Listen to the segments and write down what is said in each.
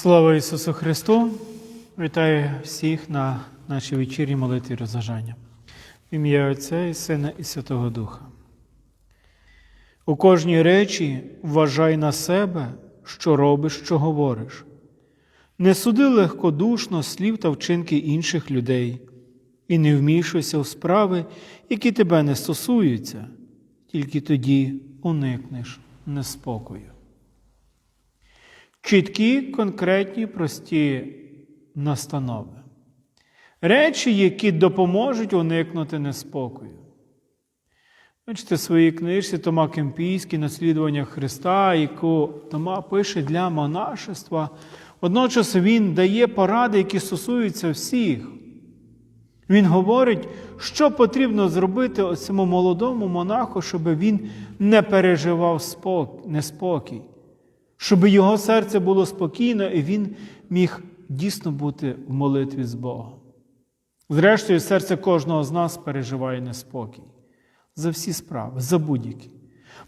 Слава Ісусу Христу! Вітаю всіх на нашій вечірній молитві розважання. В ім'я Отця і Сина і Святого Духа. У кожній речі вважай на себе, що робиш, що говориш. Не суди легкодушно слів та вчинки інших людей, і не вмішуйся в справи, які тебе не стосуються, тільки тоді уникнеш неспокою. Чіткі, конкретні, прості настанови. Речі, які допоможуть уникнути неспокою. Бачите, в своїй книжці Тома Кемпійський наслідування Христа, яку Тома пише для монашества. Водночас він дає поради, які стосуються всіх. Він говорить, що потрібно зробити цьому молодому монаху, щоб він не переживав неспокій щоб його серце було спокійно і він міг дійсно бути в молитві з Богом. Зрештою, серце кожного з нас переживає неспокій за всі справи, за будь-які.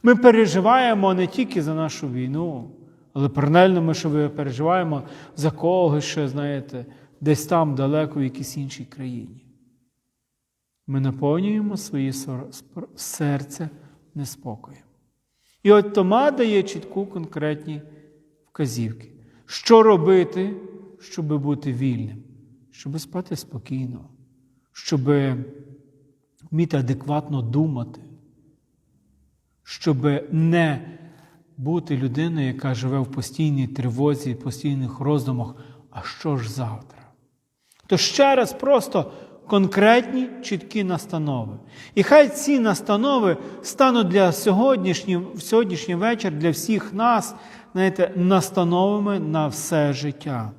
Ми переживаємо не тільки за нашу війну, але паралельно ми ще переживаємо за когось, ще, знаєте, десь там далеко в якійсь іншій країні. Ми наповнюємо своє серце неспокоєм. І от Тома дає чітку конкретні вказівки, що робити, щоб бути вільним, щоб спати спокійно, щоб вміти адекватно думати, щоб не бути людиною, яка живе в постійній тривозі, постійних роздумах, а що ж завтра? То ще раз просто конкретні чіткі настанови. І хай ці настанови стануть для сьогоднішній, сьогоднішній вечір для всіх нас, знаєте, настановами на все життя.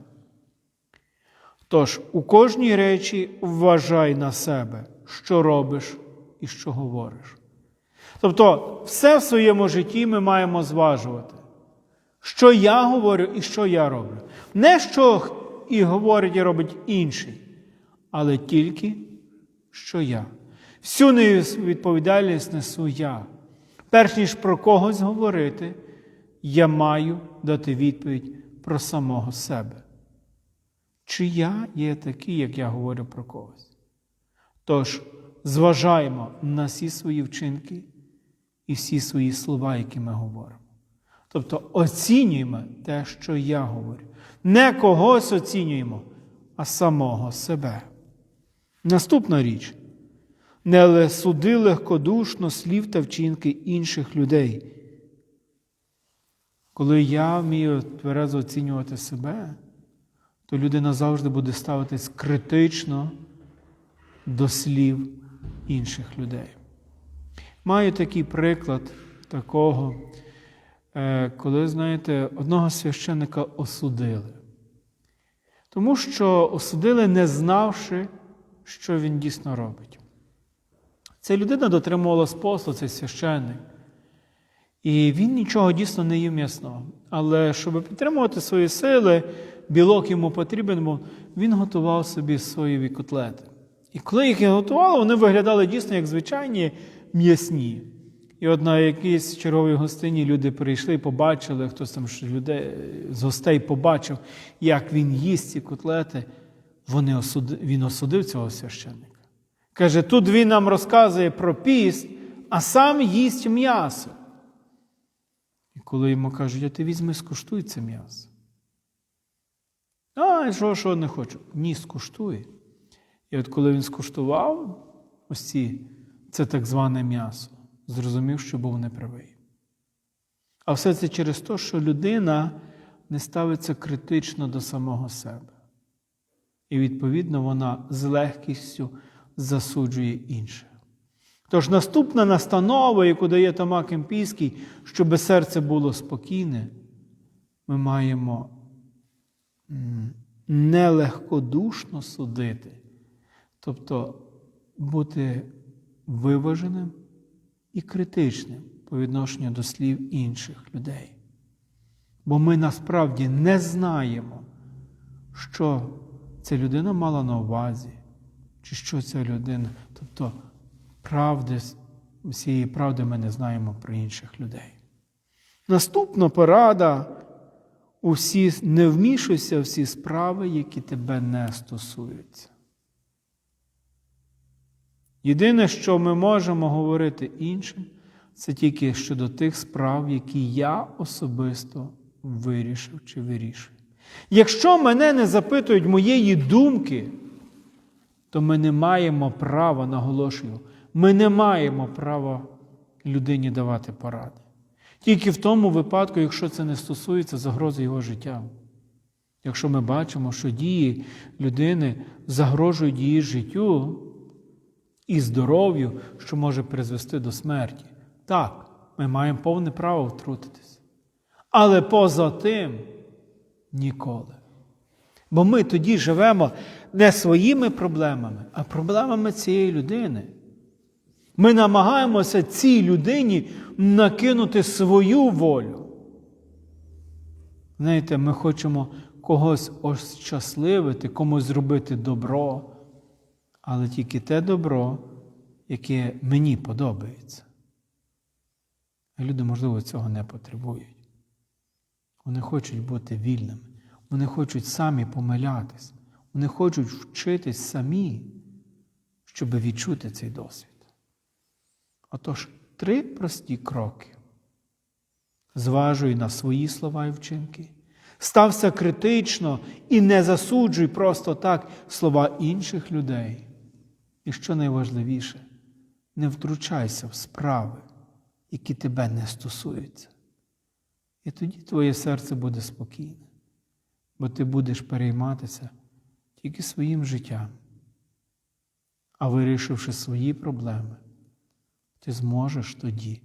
Тож, у кожній речі вважай на себе, що робиш і що говориш. Тобто, все в своєму житті ми маємо зважувати, що я говорю і що я роблю. Не що і говорить і робить інший але тільки що я. Всю відповідальність несу я. Перш ніж про когось говорити, я маю дати відповідь про самого себе. Чи я є такий, як я говорю про когось? Тож, зважаємо на всі свої вчинки і всі свої слова, які ми говоримо. Тобто оцінюємо те, що я говорю. Не когось оцінюємо, а самого себе. Наступна річ не суди легкодушно слів та вчинки інших людей. Коли я вмію тверезо оцінювати себе, то людина завжди буде ставитись критично до слів інших людей. Маю такий приклад такого, е, коли, знаєте, одного священника осудили. Тому що осудили, не знавши що він дійсно робить. Ця людина дотримувалась посту, цей священник. І він нічого дійсно не їв м'ясного. Але щоб підтримувати свої сили, білок йому потрібен, був, він готував собі соєві котлети. І коли їх готували, вони виглядали дійсно як звичайні м'ясні. І от на якійсь черговій гостині люди прийшли, побачили, хтось там людей, з гостей побачив, як він їсть ці котлети вони осуди... він осудив цього священника. Каже, тут він нам розказує про піст, а сам їсть м'ясо. І коли йому кажуть, а ти візьми, скуштуй це м'ясо. А, що, що не хочу? Ні, скуштуй. І от коли він скуштував ось ці, це так зване м'ясо, зрозумів, що був неправий. А все це через те, що людина не ставиться критично до самого себе. І, відповідно, вона з легкістю засуджує інших. Тож наступна настанова, яку дає Тома Кемпійський, щоб серце було спокійне, ми маємо нелегкодушно судити, тобто бути виваженим і критичним по відношенню до слів інших людей. Бо ми насправді не знаємо, що ця людина мала на увазі, чи що ця людина. Тобто правди, всієї правди ми не знаємо про інших людей. Наступна порада усі, не вмішуйся всі справи, які тебе не стосуються. Єдине, що ми можемо говорити іншим, це тільки щодо тих справ, які я особисто вирішив чи вирішую. Якщо мене не запитують моєї думки, то ми не маємо права, наголошую, ми не маємо права людині давати поради. Тільки в тому випадку, якщо це не стосується загрози його життя. Якщо ми бачимо, що дії людини загрожують її життю і здоров'ю, що може призвести до смерті, так, ми маємо повне право втрутитися. Але поза тим ніколи. Бо ми тоді живемо не своїми проблемами, а проблемами цієї людини. Ми намагаємося цій людині накинути свою волю. Знаєте, ми хочемо когось ощасливити, комусь зробити добро, але тільки те добро, яке мені подобається. Люди, можливо, цього не потребують. Вони хочуть бути вільними, вони хочуть самі помилятись, вони хочуть вчитись самі, щоб відчути цей досвід. Отож, три прості кроки. Зважуй на свої слова і вчинки. Стався критично і не засуджуй просто так слова інших людей. І що найважливіше, не втручайся в справи, які тебе не стосуються. І тоді твоє серце буде спокійне, бо ти будеш перейматися тільки своїм життям. А вирішивши свої проблеми, ти зможеш тоді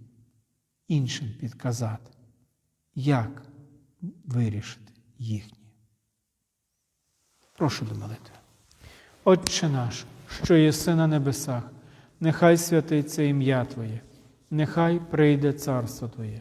іншим підказати, як вирішити їхні. Прошу до молитви. Отче наш, що єси на небесах, нехай святиться ім'я Твоє, нехай прийде царство Твоє,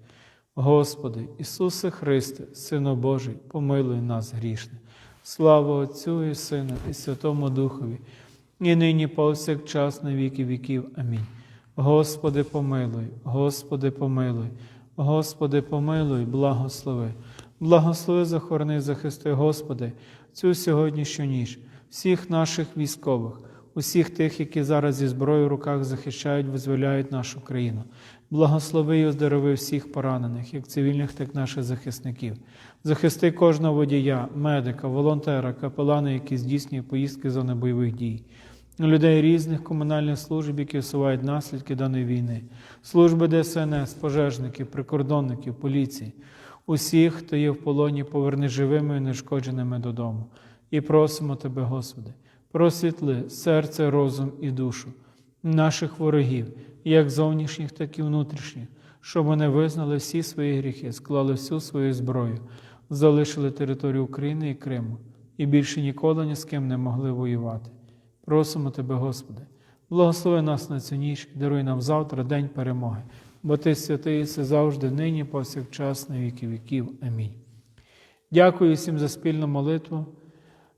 Господи, Ісусе Христе, Сину Божий, помилуй нас грішне. Слава Отцю і Сину, і Святому Духові, і нині повсякчас на віки віків. Амінь. Господи, помилуй, Господи, помилуй, Господи, помилуй, благослови. Благослови, захорони, захисти, Господи, цю сьогоднішню ніч, всіх наших військових, усіх тих, які зараз зі зброєю в руках захищають, визволяють нашу країну. Благослови і оздорови всіх поранених, як цивільних, так і наших захисників. Захисти кожного водія, медика, волонтера, капелана, які здійснюють поїздки з зони бойових дій людей різних комунальних служб, які усувають наслідки даної війни, служби ДСНС, пожежників, прикордонників, поліції, усіх, хто є в полоні, поверни живими і нешкодженими додому. І просимо Тебе, Господи, просвітли серце, розум і душу наших ворогів, як зовнішніх, так і внутрішніх, щоб вони визнали всі свої гріхи, склали всю свою зброю, залишили територію України і Криму і більше ніколи ні з ким не могли воювати. Просимо Тебе, Господи, благослови нас на цю ніч, даруй нам завтра день перемоги, бо Ти святий це завжди, нині, повсякчас, на віки віків. Амінь. Дякую всім за спільну молитву.